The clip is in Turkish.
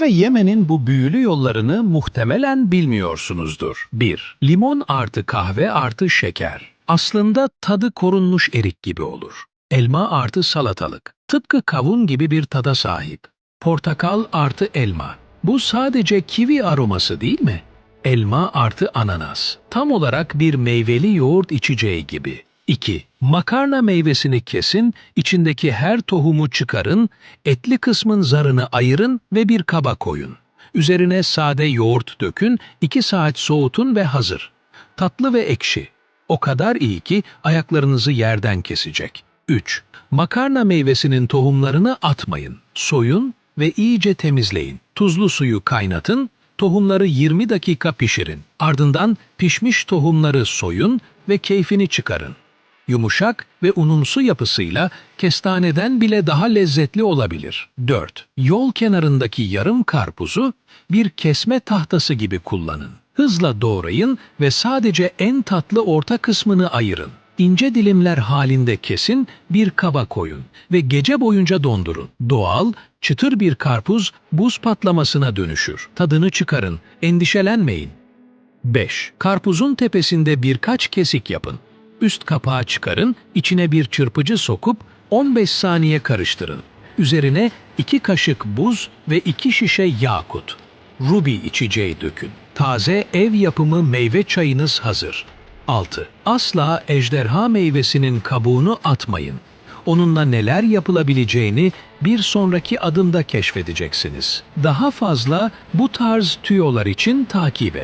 Ve yemenin bu büyülü yollarını muhtemelen bilmiyorsunuzdur. 1. Limon artı kahve artı şeker. Aslında tadı korunmuş erik gibi olur. Elma artı salatalık. Tıpkı kavun gibi bir tada sahip. Portakal artı elma. Bu sadece kivi aroması değil mi? Elma artı ananas. Tam olarak bir meyveli yoğurt içeceği gibi. 2. Makarna meyvesini kesin, içindeki her tohumu çıkarın, etli kısmın zarını ayırın ve bir kaba koyun. Üzerine sade yoğurt dökün, 2 saat soğutun ve hazır. Tatlı ve ekşi. O kadar iyi ki ayaklarınızı yerden kesecek. 3. Makarna meyvesinin tohumlarını atmayın. Soyun ve iyice temizleyin. Tuzlu suyu kaynatın, tohumları 20 dakika pişirin. Ardından pişmiş tohumları soyun ve keyfini çıkarın. Yumuşak ve unumsu yapısıyla kestaneden bile daha lezzetli olabilir. 4. Yol kenarındaki yarım karpuzu bir kesme tahtası gibi kullanın. Hızla doğrayın ve sadece en tatlı orta kısmını ayırın. İnce dilimler halinde kesin, bir kaba koyun ve gece boyunca dondurun. Doğal, çıtır bir karpuz buz patlamasına dönüşür. Tadını çıkarın, endişelenmeyin. 5. Karpuzun tepesinde birkaç kesik yapın. Üst kapağı çıkarın, içine bir çırpıcı sokup 15 saniye karıştırın. Üzerine 2 kaşık buz ve 2 şişe yakut. Ruby içeceği dökün. Taze ev yapımı meyve çayınız hazır. 6. Asla ejderha meyvesinin kabuğunu atmayın. Onunla neler yapılabileceğini bir sonraki adımda keşfedeceksiniz. Daha fazla bu tarz tüyolar için takip et.